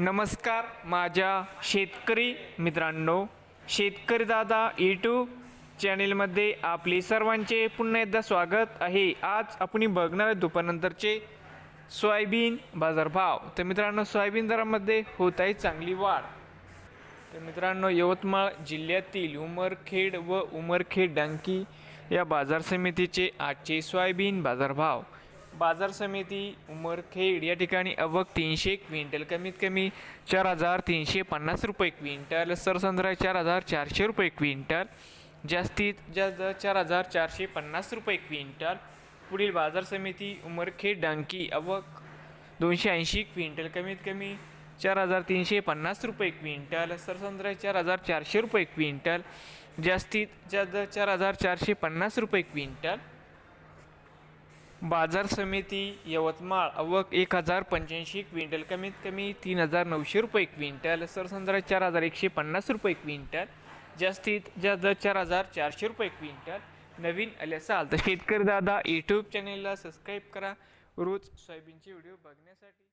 नमस्कार माझ्या शेतकरी मित्रांनो शेतकरी दादा यूट्यूब चॅनेलमध्ये आपले सर्वांचे पुन्हा एकदा स्वागत आहे. आज आपण बघणार आहे दुपारनंतरचे सोयाबीन बाजारभाव. तर मित्रांनो सोयाबीन दरामध्ये होत आहे चांगली वाढ. तर मित्रांनो यवतमाळ जिल्ह्यातील उमरखेड व उमरखेड डांकी या बाजार समितीचे आजचे सोयाबीन बाजारभाव. बाजार समिती उमरखेड या ठिकाणी अवक तीनशे क्विंटल कमीत कमी चार हजार तीनशे पन्नास रुपये क्विंटल सरसंद्रा चार हजार चारशे रुपये क्विंटल जास्तीत जास्त चार हजार चारशे पन्नास रुपये क्विंटल. पुढील बाजार समिती उमरखेड डांकी अवक दोनशे ऐंशी क्विंटल कमीत कमी चार हजार तीनशे पन्नास रुपये क्विंटल सरसंद्रा चार हजार चारशे रुपये क्विंटल जास्तीत जास्त चार हजार चारशे पन्नास रुपये क्विंटल. बाजार समिती यवतमाळ अवक एक हजार पंच्याऐंशी क्विंटल कमीत कमी तीन हजार नऊशे रुपये क्विंटल सरसंद्रा चार हजार एकशे पन्नास रुपये क्विंटल जास्तीत जास्त चार हजार चारशे रुपये क्विंटल. नवीन आले असाल तर शेतकरी दादा यूट्यूब चॅनेलला सबस्क्राईब करा. रोज सोयाबीनचे व्हिडिओ बघण्यासाठी.